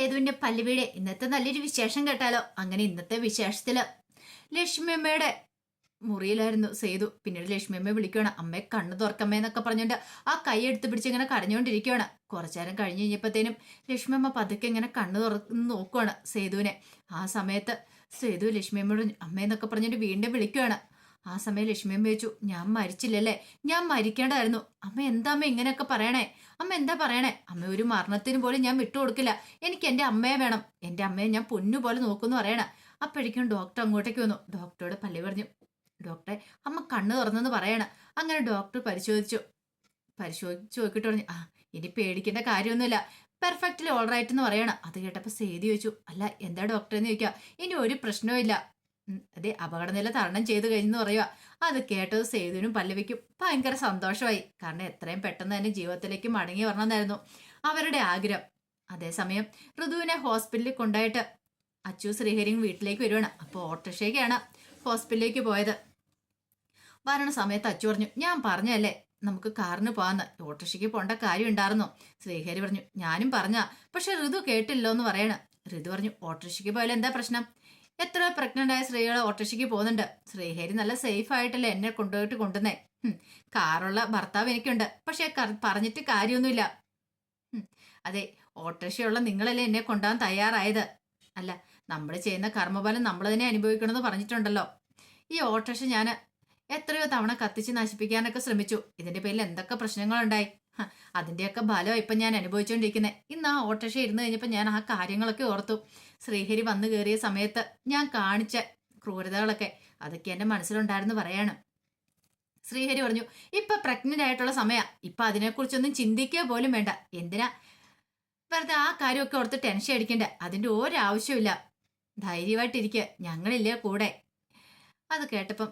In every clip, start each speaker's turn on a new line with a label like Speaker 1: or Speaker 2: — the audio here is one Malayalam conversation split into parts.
Speaker 1: സേതുവിന്റെ പല്ലുവീട് ഇന്നത്തെ നല്ലൊരു വിശേഷം കേട്ടാലോ? അങ്ങനെ ഇന്നത്തെ വിശേഷത്തിൽ ലക്ഷ്മിയമ്മയുടെ മുറിയിലായിരുന്നു സേതു. പിന്നീട് ലക്ഷ്മിയമ്മയെ വിളിക്കുകയാണ് അമ്മയെ കണ്ണു തുറക്കമ്മേ എന്നൊക്കെ പറഞ്ഞുകൊണ്ട് ആ കൈ എടുത്ത് പിടിച്ച് ഇങ്ങനെ കരഞ്ഞുകൊണ്ടിരിക്കുകയാണ് കുറച്ചേരം കഴിഞ്ഞ് കഴിഞ്ഞപ്പോഴത്തേനും ലക്ഷ്മിയമ്മ പതുക്കെ ഇങ്ങനെ കണ്ണു തുറന്ന് നോക്കുവാണ് സേതുവിനെ. ആ സമയത്ത് സേതു ലക്ഷ്മിയമ്മയോട് അമ്മയെന്നൊക്കെ പറഞ്ഞുകൊണ്ട് വീണ്ടും വിളിക്കുകയാണ് ആ സമയം ലക്ഷ്മിയമ്മ ചോദിച്ചു ഞാൻ മരിച്ചില്ലല്ലേ? ഞാൻ മരിക്കേണ്ടതായിരുന്നു. അമ്മ എന്താ അമ്മ ഇങ്ങനെയൊക്കെ പറയണേ? അമ്മ എന്താ പറയണേ? അമ്മ ഒരു മരണത്തിന് പോലും ഞാൻ വിട്ടുകൊടുക്കില്ല. എനിക്ക് എന്റെ അമ്മയെ വേണം. എന്റെ അമ്മയെ ഞാൻ പൊന്നു പോലെ നോക്കുമെന്ന് പറയണ. അപ്പോഴേക്കും ഡോക്ടർ അങ്ങോട്ടേക്ക് വന്നു. ഡോക്ടറോട് പല്ലി പറഞ്ഞു ഡോക്ടറെ അമ്മ കണ്ണ് തുറന്നെന്ന് പറയണ. അങ്ങനെ ഡോക്ടർ പരിശോധിച്ചു. പരിശോധിച്ച് നോക്കിയിട്ട് പറഞ്ഞു ആ ഇനി പേടിക്കേണ്ട കാര്യമൊന്നുമില്ല. പെർഫെക്റ്റ്ലി ഓൾറൈറ്റ് എന്ന് പറയണം. അത് കേട്ടപ്പോൾ സേതി ചോദിച്ചു അല്ല എന്താ ഡോക്ടറെ എന്ന് ചോദിക്കുക ഇനി ഒരു പ്രശ്നവും അതെ അപകടനില തരണം ചെയ്തു കഴിഞ്ഞെന്ന് പറയുക അത് കേട്ടത് സേതുവിനും പല്ലവിക്കും ഭയങ്കര സന്തോഷമായി. കാരണം എത്രയും പെട്ടെന്ന് തന്നെ ജീവിതത്തിലേക്ക് മടങ്ങി വരണമെന്നായിരുന്നു അവരുടെ ആഗ്രഹം. അതേസമയം ഋതുവിനെ ഹോസ്പിറ്റലിൽ കൊണ്ടായിട്ട് അച്ചു ശ്രീഹരിയും വീട്ടിലേക്ക് വരുവാണ്. അപ്പോൾ ഓട്ടോറിക്ഷയ്ക്കാണ് ഹോസ്പിറ്റലിലേക്ക് പോയത്. വരണ സമയത്ത് അച്ചു പറഞ്ഞു ഞാൻ പറഞ്ഞല്ലേ നമുക്ക് കാറിന് പോകാന്ന്. ഓട്ടോറിക്ഷയ്ക്ക് പോണ്ട കാര്യം ഉണ്ടായിരുന്നു. ശ്രീഹരി പറഞ്ഞു ഞാനും പറഞ്ഞ പക്ഷെ ഋതു കേട്ടില്ലോ എന്ന് പറയണ. ഋതു പറഞ്ഞു ഓട്ടോറിക്ഷയ്ക്ക് പോയാലും എന്താ പ്രശ്നം? എത്ര പ്രഗ്നന്റ് ആയ സ്ത്രീകൾ ഓട്ടോറിക്ഷയ്ക്ക് പോകുന്നുണ്ട്. ശ്രീഹരി നല്ല സേഫ് ആയിട്ടല്ലേ എന്നെ കൊണ്ടുപോയിട്ട് കൊണ്ടുവന്നേ. കാറുള്ള ഭർത്താവ് എനിക്കുണ്ട്. പക്ഷെ പറഞ്ഞിട്ട് കാര്യമൊന്നുമില്ല. അതെ ഓട്ടോറിക്ഷയുള്ള നിങ്ങളല്ലേ എന്നെ കൊണ്ടുപോകാൻ തയ്യാറായത്. അല്ല നമ്മൾ ചെയ്യുന്ന കർമ്മഫലം നമ്മൾ തന്നെ അനുഭവിക്കണമെന്ന് പറഞ്ഞിട്ടുണ്ടല്ലോ. ഈ ഓട്ടോറിക്ഷ ഞാൻ എത്രയോ തവണ കത്തിച്ച് നശിപ്പിക്കാനൊക്കെ ശ്രമിച്ചു. ഇതിന്റെ പേരിൽ എന്തൊക്കെ പ്രശ്നങ്ങളുണ്ടായി? ഹ, അതിന്റെയൊക്കെ ഫലം ഇപ്പം ഞാൻ അനുഭവിച്ചുകൊണ്ടിരിക്കുന്നത് ഇന്ന് ആ ഓട്ടോഷ ഇരുന്ന് കഴിഞ്ഞപ്പോൾ ഞാൻ ആ കാര്യങ്ങളൊക്കെ ഓർത്തു. ശ്രീഹരി വന്നു കയറിയ സമയത്ത് ഞാൻ കാണിച്ച ക്രൂരതകളൊക്കെ അതൊക്കെ എന്റെ മനസ്സിലുണ്ടായിരുന്നു പറയാണ്. ശ്രീഹരി പറഞ്ഞു ഇപ്പം പ്രഗ്നന്റ് ആയിട്ടുള്ള സമയ. ഇപ്പം അതിനെക്കുറിച്ചൊന്നും ചിന്തിക്കുക പോലും വേണ്ട. എന്തിനാ? വെറുതെ ആ കാര്യമൊക്കെ ഓർത്ത് ടെൻഷൻ അടിക്കണ്ട. അതിന്റെ ഒരാവശ്യമില്ല ധൈര്യമായിട്ടിരിക്കുക ഞങ്ങളില്ലേ കൂടെ. അത് കേട്ടപ്പം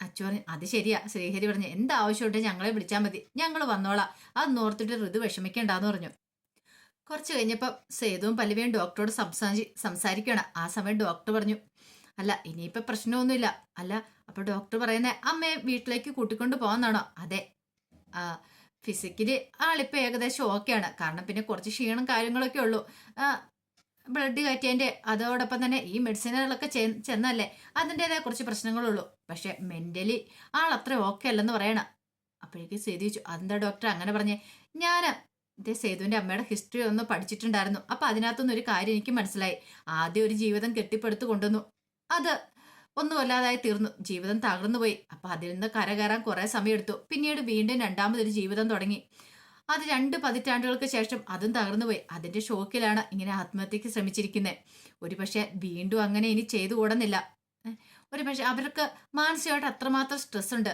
Speaker 1: അച്ചു പറഞ്ഞു അത് ശരിയാ. ശ്രീഹരി പറഞ്ഞു എന്താവശ്യമുണ്ട് ഞങ്ങളെ വിളിച്ചാൽ മതി. ഞങ്ങൾ വന്നോളാം. അത് നോർത്തിട്ട് ഋതു വിഷമിക്കണ്ടെന്ന് പറഞ്ഞു. കുറച്ച് കഴിഞ്ഞപ്പോൾ സേതുവും പല്ലവിയും ഡോക്ടറോട് സംസാരി സംസാരിക്കണം. ആ സമയം ഡോക്ടർ പറഞ്ഞു അല്ല ഇനിയിപ്പോൾ പ്രശ്നമൊന്നുമില്ല. അല്ല അപ്പോൾ ഡോക്ടർ പറയുന്നത് അമ്മയെ വീട്ടിലേക്ക് കൂട്ടിക്കൊണ്ട് പോകാന്നാണോ? അതെ. ഫിസിക്കലി ആളിപ്പോൾ ഏകദേശം ഓക്കെയാണ്. കാരണം പിന്നെ കുറച്ച് ക്ഷീണം കാര്യങ്ങളൊക്കെ ഉള്ളൂ. ബ്ലഡ് കയറ്റിയതിന്റെ അതോടൊപ്പം തന്നെ ഈ മെഡിസിനുകളൊക്കെ ചെന്നല്ലേ അതിന്റെതായ കുറച്ച് പ്രശ്നങ്ങളുള്ളൂ. പക്ഷെ മെന്റലി ആൾ അത്ര ഓക്കെ അല്ലെന്ന് പറയണം. അപ്പോഴേക്ക് സേതു അതെന്താ ഡോക്ടർ അങ്ങനെ പറഞ്ഞേ? ഞാൻ ഇതേ സേതുവിന്റെ അമ്മയുടെ ഹിസ്റ്ററി ഒന്ന് പഠിച്ചിട്ടുണ്ടായിരുന്നു. അപ്പം അതിനകത്തുനിന്ന് ഒരു കാര്യം എനിക്ക് മനസ്സിലായി. ആദ്യം ഒരു ജീവിതം കെട്ടിപ്പടുത്ത് കൊണ്ടുവന്നു. അത് ഒന്നും അല്ലാതായി തീർന്നു. ജീവിതം തകർന്നു പോയി അപ്പൊ അതിൽ നിന്ന് കരകയറാൻ കുറെ സമയമെടുത്തു. പിന്നീട് വീണ്ടും രണ്ടാമതൊരു ജീവിതം തുടങ്ങി. അത് രണ്ട് പതിറ്റാണ്ടുകൾക്ക് ശേഷം അതും തകർന്നുപോയി. അതിന്റെ ഷോക്കിലാണ് ഇങ്ങനെ ആത്മഹത്യക്ക് ശ്രമിച്ചിരിക്കുന്നത് ഒരു പക്ഷെ വീണ്ടും അങ്ങനെ ഇനി ചെയ്തു കൂടുന്നില്ല. ഒരുപക്ഷെ ഒരു പക്ഷെ അവർക്ക് മാനസികമായിട്ട് അത്രമാത്രം സ്ട്രെസ് ഉണ്ട്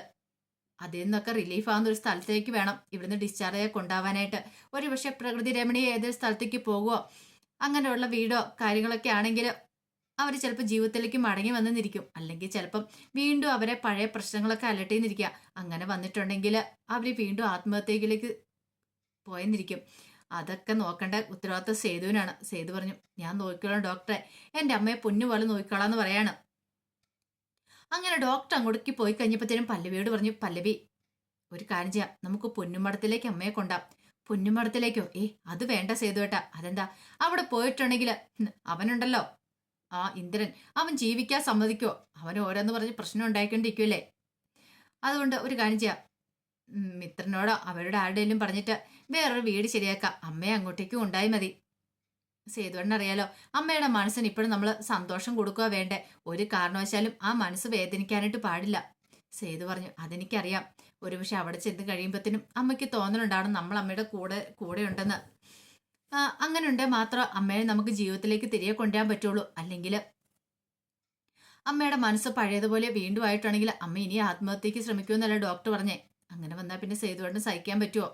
Speaker 1: അതിൽ നിന്നൊക്കെ റിലീഫ് ആവുന്ന ഒരു സ്ഥലത്തേക്ക് വേണം ഇവിടുന്ന് ഡിസ്ചാർജ് ആയി കൊണ്ടാവാനായിട്ട്. ഒരു പക്ഷെ പ്രകൃതി രമണീയ ഏതൊരു സ്ഥലത്തേക്ക് പോകുമോ അങ്ങനെയുള്ള വീടോ കാര്യങ്ങളൊക്കെ ആണെങ്കിൽ അവർ ചിലപ്പോൾ ജീവിതത്തിലേക്ക് മടങ്ങി വന്നിരിക്കും അല്ലെങ്കിൽ ചിലപ്പം വീണ്ടും അവരെ പഴയ പ്രശ്നങ്ങളൊക്കെ അലട്ടിന്നിരിക്കുക. അങ്ങനെ വന്നിട്ടുണ്ടെങ്കിൽ അവർ വീണ്ടും ആത്മഹത്യയിലേക്ക് പോയെന്നിരിക്കും. അതൊക്കെ നോക്കേണ്ട ഉത്തരവാദിത്വം സേതുവിനാണ്. സേതു പറഞ്ഞു ഞാൻ നോക്കിക്കോളാം ഡോക്ടറെ. എന്റെ അമ്മയെ പൊന്നു പോലെ നോക്കിക്കോളാം എന്ന് പറയാണ്. അങ്ങനെ ഡോക്ടർ അങ്ങോട്ടേക്ക് പോയി കഴിഞ്ഞപ്പോഴത്തേനും പല്ലവിയോട് പറഞ്ഞു പല്ലവി ഒരു കാര്യം ചെയ്യാം. നമുക്ക് പൊന്നുമടത്തിലേക്ക് അമ്മയെ കൊണ്ടാം. പൊന്നുമടത്തിലേക്കോ ഏ അത് വേണ്ട സേതുവേട്ടാ അതെന്താ? അവിടെ പോയിട്ടുണ്ടെങ്കിൽ അവനുണ്ടല്ലോ. ആ ഇന്ദ്രൻ. അവൻ ജീവിക്കാൻ സമ്മതിക്കോ അവൻ ഓരോന്ന് പറഞ്ഞ് പ്രശ്നം ഉണ്ടായിക്കൊണ്ടിരിക്കുമല്ലേ അതുകൊണ്ട് ഒരു കാര്യം ചെയ്യാം. മിത്രനോടോ അവരുടെ ആരുടെയും പറഞ്ഞിട്ട് വേറൊരു വീട് ശരിയാക്കാം. അമ്മയെ അങ്ങോട്ടേക്കും ഉണ്ടായി മതി. സേതുവണ്ണറിയാലോ അമ്മയുടെ മനസ്സിന് ഇപ്പോഴും നമ്മൾ സന്തോഷം കൊടുക്കുക വേണ്ടേ? ഒരു കാരണവശാലും ആ മനസ്സ് വേദനിക്കാനായിട്ട് പാടില്ല. സേതു പറഞ്ഞു അതെനിക്കറിയാം. ഒരു പക്ഷെ അവിടെ ചെന്ന് കഴിയുമ്പോഴത്തേനും അമ്മയ്ക്ക് തോന്നലുണ്ടാവണം നമ്മൾ അമ്മയുടെ കൂടെ കൂടെ ഉണ്ടെന്ന്. അങ്ങനെ ഉണ്ടെങ്കിൽ മാത്രം അമ്മയെ നമുക്ക് ജീവിതത്തിലേക്ക് തിരികെ കൊണ്ടുവരാൻ പറ്റുള്ളൂ. അല്ലെങ്കിൽ അമ്മയുടെ മനസ്സ് പഴയതുപോലെ വീണ്ടും ആയിട്ടാണെങ്കിൽ അമ്മ ഇനി ആത്മഹത്യക്ക് ശ്രമിക്കുമെന്നല്ല ഡോക്ടർ പറഞ്ഞേ. അങ്ങനെ വന്നാൽ പിന്നെ സേതുവേട്ടന് സഹിക്കാൻ പറ്റുമോ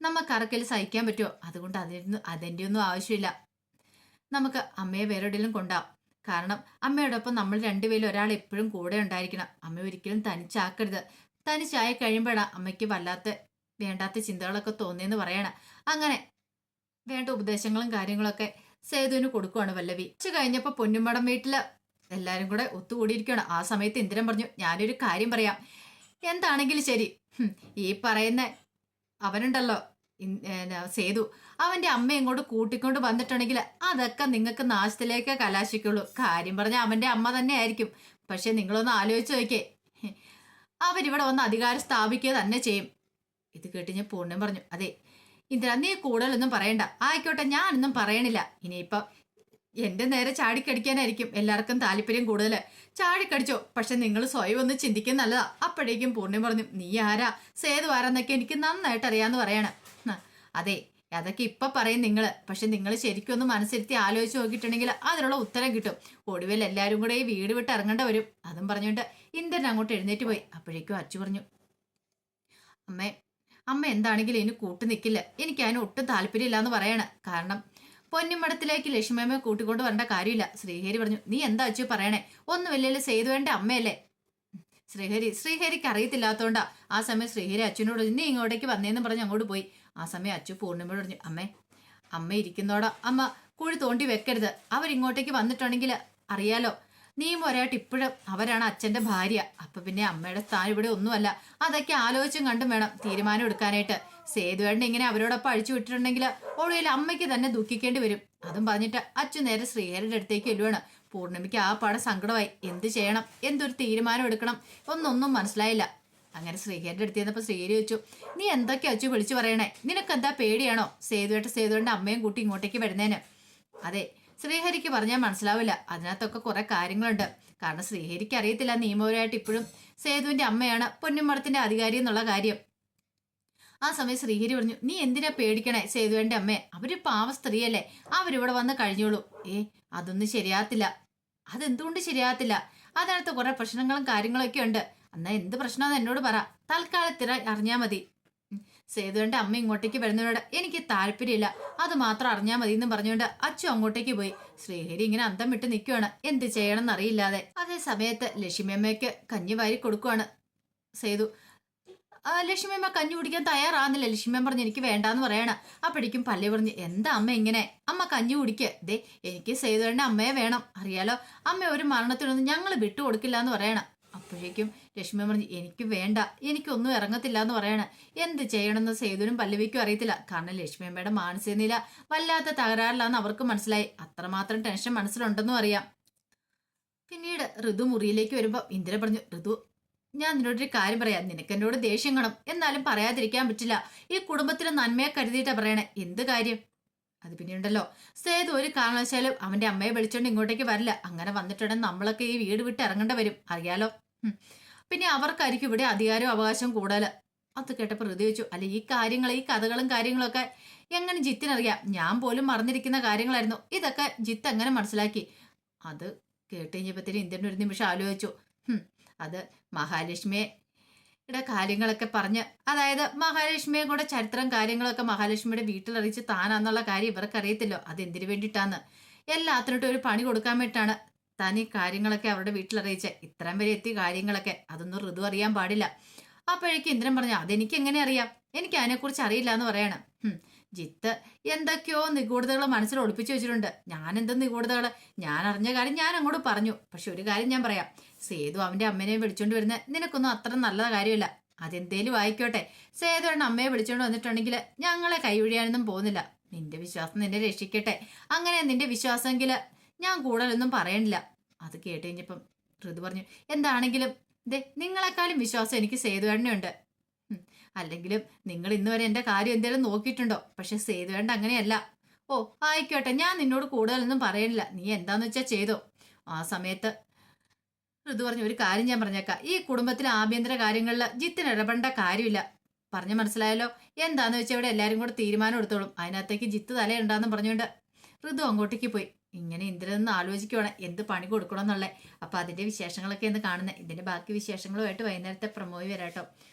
Speaker 1: നമുക്ക് അറക്കൽ സഹിക്കാൻ പറ്റുമോ അതുകൊണ്ട് അതിന് അതിന്റെ ഒന്നും ആവശ്യമില്ല. നമുക്ക് അമ്മയെ വേറെ എവിടെയെങ്കിലും കൊണ്ടാം. കാരണം അമ്മയോടൊപ്പം നമ്മൾ രണ്ടുപേരും ഒരാൾ എപ്പോഴും കൂടെ ഉണ്ടായിരിക്കണം. അമ്മ ഒരിക്കലും തനിച്ചാക്കരുത്. തനിച്ചായി കഴിയുമ്പോഴാണ് അമ്മയ്ക്ക് വല്ലാത്ത വേണ്ടാത്ത ചിന്തകളൊക്കെ തോന്നിയെന്ന് പറയണം. അങ്ങനെ വേണ്ട ഉപദേശങ്ങളും കാര്യങ്ങളൊക്കെ സേതുവിന് കൊടുക്കുവാണ് വല്ലവി. ഉച്ച കഴിഞ്ഞപ്പോൾ പൊന്നുമടം വീട്ടിൽ എല്ലാവരും കൂടെ ഒത്തുകൂടിയിരിക്കുകയാണ് ആ സമയത്ത് ഇന്ദ്രൻ പറഞ്ഞു ഞാനൊരു കാര്യം പറയാം. എന്താണെങ്കിലും ശരി. ഈ പറയുന്ന അവനുണ്ടല്ലോ സേതു. അവന്റെ അമ്മ ഇങ്ങോട്ട് കൂട്ടിക്കൊണ്ട് വന്നിട്ടുണ്ടെങ്കിൽ അതൊക്കെ നിങ്ങൾക്ക് നാശത്തിലേക്ക് കലാശിക്കുള്ളൂ. കാര്യം പറഞ്ഞ അവന്റെ അമ്മ തന്നെ ആയിരിക്കും പക്ഷെ നിങ്ങളൊന്ന് ആലോചിച്ച് നോക്കേ അവരിവിടെ വന്ന് അധികാരം സ്ഥാപിക്കുക തന്നെ ചെയ്യും. ഇത് കേട്ട് ഞാൻ പൂർണം പറഞ്ഞു. അതെ ഇന്ദിര നീ കൂടുതലൊന്നും പറയണ്ട. ആയിക്കോട്ടെ ഞാനൊന്നും പറയണില്ല. ഇനിയിപ്പം എന്റെ നേരെ ചാടിക്കടിക്കാനായിരിക്കും എല്ലാവർക്കും താല്പര്യം കൂടുതൽ ചാടിക്കടിച്ചോ പക്ഷെ നിങ്ങൾ സ്വയം ഒന്ന് ചിന്തിക്കുന്ന നല്ലതാ. അപ്പോഴേക്കും പൂർണിം പറഞ്ഞു നീ ആരാ? സേതു ആരാന്നൊക്കെ എനിക്ക് നന്നായിട്ട് അറിയാന്ന് പറയണം. അതെ അതൊക്കെ ഇപ്പൊ പറയും നിങ്ങൾ പക്ഷെ നിങ്ങൾ ശരിക്കും ഒന്ന് മനസ്സിരുത്തി ആലോചിച്ച് നോക്കിയിട്ടുണ്ടെങ്കിൽ അതിനുള്ള ഉത്തരം കിട്ടും. ഒടുവിൽ എല്ലാവരും കൂടെ ഈ വീട് വിട്ട് ഇറങ്ങേണ്ട വരും. അതും പറഞ്ഞുകൊണ്ട് ഇന്ദ്രൻ അങ്ങോട്ട് എഴുന്നേറ്റ് പോയി. അപ്പോഴേക്കും അച്ചു പറഞ്ഞു അമ്മേ അമ്മ എന്താണെങ്കിലും ഇനി കൂട്ടു നിൽക്കില്ല എനിക്ക് അതിന് ഒട്ടും താല്പര്യമില്ല എന്ന് പറയണ. കാരണം പൊന്നിമടത്തിലേക്ക് ലക്ഷ്മിയമ്മയെ കൂട്ടിക്കൊണ്ട് വരേണ്ട കാര്യമില്ല. ശ്രീഹരി പറഞ്ഞു നീ എന്താ അച്ചു പറയണേ? ഒന്നുമില്ലല്ലോ സേതുവേണ്ട അമ്മയല്ലേ? ശ്രീഹരി ശ്രീഹരിക്ക് അറിയത്തില്ലാത്തോണ്ടാ. ആ സമയം ശ്രീഹരി അച്ഛനോട് നീ ഇങ്ങോട്ടേക്ക് വന്നേന്ന് പറഞ്ഞ് അങ്ങോട്ട് പോയി. ആ സമയം അച്ചു പൂർണിമയോട് പറഞ്ഞു അമ്മേ അമ്മ ഇരിക്കുന്നോടാ. അമ്മ കുഴി തോണ്ടി വെക്കരുത്. അവരിങ്ങോട്ടേക്ക് വന്നിട്ടുണ്ടെങ്കിൽ അറിയാലോ. നീയും ഒരായിട്ട് ഇപ്പോഴും അവരാണ് അച്ഛന്റെ ഭാര്യ. അപ്പൊ പിന്നെ അമ്മയുടെ സ്ഥാനം ഇവിടെ ഒന്നുമല്ല. അതൊക്കെ ആലോചിച്ചും കണ്ടും വേണം തീരുമാനം എടുക്കാനായിട്ട്. സേതുവേണ്ട ഇങ്ങനെ അവരോടൊപ്പം അഴിച്ചു വിട്ടിട്ടുണ്ടെങ്കിൽ ഒടുവിൽ അമ്മയ്ക്ക് തന്നെ ദുഃഖിക്കേണ്ടി വരും. അതും പറഞ്ഞിട്ട് അച്ഛൻ നേരെ ശ്രീഹരിയുടെ അടുത്തേക്ക് എല്ലുവാണ് പൂർണിമയ്ക്ക് ആ പാടെ സങ്കടമായി. എന്ത് ചെയ്യണം? എന്തൊരു തീരുമാനം എടുക്കണം? ഒന്നൊന്നും മനസ്സിലായില്ല. അങ്ങനെ ശ്രീഹരിയുടെ അടുത്ത് ചെന്നപ്പോൾ ശ്രീഹരി വെച്ചു നീ എന്തൊക്കെ അച്ചു വിളിച്ചു പറയണേ? നിനക്ക് എന്താ പേടിയാണോ സേതുവേട്ട സേതുവേണ്ട അമ്മയും കൂട്ടി ഇങ്ങോട്ടേക്ക് വരുന്നേന്? അതെ ശ്രീഹരിക്ക് പറഞ്ഞാൽ മനസ്സിലാവില്ല. അതിനകത്തൊക്കെ കുറെ കാര്യങ്ങളുണ്ട്. കാരണം ശ്രീഹരിക്ക് അറിയത്തില്ല നിയമപരമായിട്ട് ഇപ്പോഴും സേതുവിന്റെ അമ്മയാണ് പൊന്നുമടത്തിന്റെ അധികാരി എന്നുള്ള കാര്യം. ആ സമയം ശ്രീഹരി പറഞ്ഞു നീ എന്തിനാ പേടിക്കണേ സേതുവേന്റെ അമ്മേ? അവർ പാവ സ്ത്രീയല്ലേ. അവരിവിടെ വന്ന് കഴിഞ്ഞോളൂ. ഏ അതൊന്നും ശരിയാകത്തില്ല. അതെന്തുകൊണ്ട് ശരിയാകത്തില്ല? അതിനകത്ത് കുറെ പ്രശ്നങ്ങളും കാര്യങ്ങളും ഒക്കെ ഉണ്ട്. എന്നാ എന്ത് പ്രശ്നമാണെന്ന് എന്നോട് പറ. തൽക്കാലത്തിന് അറിഞ്ഞാ മതി. സേതുവിന്റെ അമ്മ ഇങ്ങോട്ടേക്ക് വരുന്നവരോട് എനിക്ക് താല്പര്യമില്ല. അത് മാത്രം അറിഞ്ഞാൽ മതി എന്ന് പറഞ്ഞുകൊണ്ട് അച്ചു അങ്ങോട്ടേക്ക് പോയി. ശ്രീഹരി ഇങ്ങനെ അന്തം വിട്ട് നിൽക്കുകയാണ് എന്ത് ചെയ്യണം എന്നറിയില്ലാതെ അതേ സമയത്ത് ലക്ഷ്മിയമ്മയ്ക്ക് കഞ്ഞി വാരി കൊടുക്കുവാണ് സേതു. ലക്ഷ്മിയമ്മ കഞ്ഞി കുടിക്കാൻ തയ്യാറാകുന്നില്ല ലക്ഷ്മിയമ്മ പറഞ്ഞു എനിക്ക് വേണ്ടാന്ന് പറയണ. അപ്പോഴേക്കും പല്ലി പറഞ്ഞു എന്താ അമ്മ ഇങ്ങനെ? അമ്മ കഞ്ഞി കുടിക്ക്. ദേ എനിക്ക് സേതുവേണ്ട അമ്മയെ വേണം. അറിയാലോ അമ്മ ഒരു മരണത്തിനൊന്നും ഞങ്ങൾ വിട്ടുകൊടുക്കില്ല എന്ന് പറയണം. അപ്പോഴേക്കും ലക്ഷ്മി പറഞ്ഞു എനിക്ക് വേണ്ട എനിക്കൊന്നും ഇറങ്ങത്തില്ല എന്ന് പറയണ. എന്ത് ചെയ്യണമെന്ന് സേതുവിനും പല്ലവിക്കും അറിയത്തില്ല. കാരണം ലക്ഷ്മിയമ്മയുടെ മാനസിക നില വല്ലാത്ത തകരാറിലാന്ന് അവർക്ക് മനസ്സിലായി. അത്രമാത്രം ടെൻഷൻ മനസ്സിലുണ്ടെന്നും അറിയാം. പിന്നീട് ഋതു മുറിയിലേക്ക് വരുമ്പോൾ ഇന്ദിര പറഞ്ഞു ഋതു ഞാൻ നിന്നോടൊരു കാര്യം പറയാം. നിനക്ക് എന്നോട് ദേഷ്യം കാണും. എന്നാലും പറയാതിരിക്കാൻ പറ്റില്ല. ഈ കുടുംബത്തിന് നന്മയെ കരുതിയിട്ടാ പറയണേ. എന്ത് കാര്യം? അത് പിന്നെയുണ്ടല്ലോ. സേതു ഒരു കാരണവശാലും അവന്റെ അമ്മയെ വിളിച്ചോണ്ട് ഇങ്ങോട്ടേക്ക് വരില്ല. അങ്ങനെ വന്നിട്ടുണ്ടെങ്കിൽ നമ്മളൊക്കെ ഈ വീട് വിട്ട് ഇറങ്ങേണ്ട വരും. അറിയാലോ? പിന്നെ അവർക്കായിരിക്കും ഇവിടെ അധികാരവും അവകാശവും കൂടുതൽ അത് കേട്ടപ്പോൾ ഹൃദയ വെച്ചു അല്ല ഈ കാര്യങ്ങൾ ഈ കഥകളും കാര്യങ്ങളൊക്കെ എങ്ങനെ ജിത്തിനറിയാം ഞാൻ പോലും മറന്നിരിക്കുന്ന കാര്യങ്ങളായിരുന്നു. ഇതൊക്കെ ജിത്ത് എങ്ങനെ മനസ്സിലാക്കി? അത് കേട്ട് കഴിഞ്ഞപ്പോഴത്തേനും ഇന്ത്യൻ ഒരു നിമിഷം ആലോചിച്ചു. അത് മഹാലക്ഷ്മിയുടെ യുടെ കാര്യങ്ങളൊക്കെ പറഞ്ഞ് അതായത് മഹാലക്ഷ്മിയെ കൂടെ ചരിത്രം കാര്യങ്ങളൊക്കെ മഹാലക്ഷ്മിയുടെ വീട്ടിലറിയിച്ച് താനാന്നുള്ള കാര്യം ഇവർക്ക് അറിയത്തില്ലോ അത് എന്തിനു വേണ്ടിയിട്ടാന്ന്? എല്ലാത്തിനോട്ടും ഒരു പണി കൊടുക്കാൻ വേണ്ടിയിട്ടാണ് താൻ ഈ കാര്യങ്ങളൊക്കെ അവരുടെ വീട്ടിൽ വീട്ടിലറിയിച്ച് ഇത്രയും വരെ എത്തിയ കാര്യങ്ങളൊക്കെ അതൊന്നും ഋതു അറിയാൻ പാടില്ല. അപ്പോഴേക്കും ഇന്ദ്രൻ പറഞ്ഞു അതെനിക്ക് എങ്ങനെ അറിയാം? എനിക്ക് അതിനെക്കുറിച്ച് അറിയില്ല എന്ന് പറയണം ജിത്ത് എന്തൊക്കെയോ നിഗൂഢതകൾ മനസ്സിൽ ഒളിപ്പിച്ചു വെച്ചിട്ടുണ്ട്. ഞാൻ എന്ത് നിഗൂഢതകൾ ഞാൻ അറിഞ്ഞ കാര്യം ഞാൻ അങ്ങോട്ട് പറഞ്ഞു. പക്ഷെ ഒരു കാര്യം ഞാൻ പറയാം. സേതു അവന്റെ അമ്മനെ വിളിച്ചോണ്ട് വരുന്ന നിനക്കൊന്നും അത്ര നല്ല കാര്യമില്ല. അതെന്തേലും ആയിക്കോട്ടെ. സേതു എണ്ണ അമ്മയെ വിളിച്ചോണ്ട് വന്നിട്ടുണ്ടെങ്കിൽ ഞങ്ങളെ കൈയൊഴിയാനൊന്നും പോകുന്നില്ല. നിന്റെ വിശ്വാസം നിന്നെ രക്ഷിക്കട്ടെ. അങ്ങനെ നിന്റെ വിശ്വാസമെങ്കിൽ ഞാൻ കൂടുതലൊന്നും പറയണില്ല. അത് കേട്ട് കഴിഞ്ഞപ്പം ഋതു പറഞ്ഞു എന്താണെങ്കിലും ദേ നിങ്ങളെക്കാളും വിശ്വാസം എനിക്ക് സേതുവേണ്ണയുണ്ട് ഉം, അല്ലെങ്കിലും നിങ്ങൾ ഇന്ന് വരെ എന്റെ കാര്യം എന്തെങ്കിലും നോക്കിയിട്ടുണ്ടോ? പക്ഷെ സേതുവേണ്ട അങ്ങനെയല്ല. ഓ ആയിക്കോട്ടെ. ഞാൻ നിന്നോട് കൂടുതലൊന്നും പറയണില്ല. നീ എന്താന്ന് വെച്ചാ ചെയ്തോ? ആ സമയത്ത് ഋതു പറഞ്ഞു ഒരു കാര്യം ഞാൻ പറഞ്ഞേക്കാം. ഈ കുടുംബത്തിലെ ആഭ്യന്തര കാര്യങ്ങളിൽ ജിത്തിന് ഇടപെടേണ്ട കാര്യമില്ല. പറഞ്ഞു മനസ്സിലായല്ലോ? എന്താന്ന് വെച്ചാൽ ഇവിടെ എല്ലാവരും കൂടെ തീരുമാനം എടുത്തോളും. അതിനകത്തേക്ക് ജിത്ത് തലയുണ്ടാന്ന് പറഞ്ഞുകൊണ്ട് ഋതു അങ്ങോട്ടേക്ക് പോയി. ഇങ്ങനെ ഇന്ദ്രനെന്ന് ആലോചിക്കുവാണ്. എന്ത് പണി കൊടുക്കണം എന്നുള്ളത് അപ്പൊ അതിന്റെ വിശേഷങ്ങളൊക്കെ എന്ന് കാണുന്നത് ഇതിന്റെ ബാക്കി വിശേഷങ്ങളുമായിട്ട് വൈകുന്നേരത്തെ പ്രമോയി വരാട്ടോ.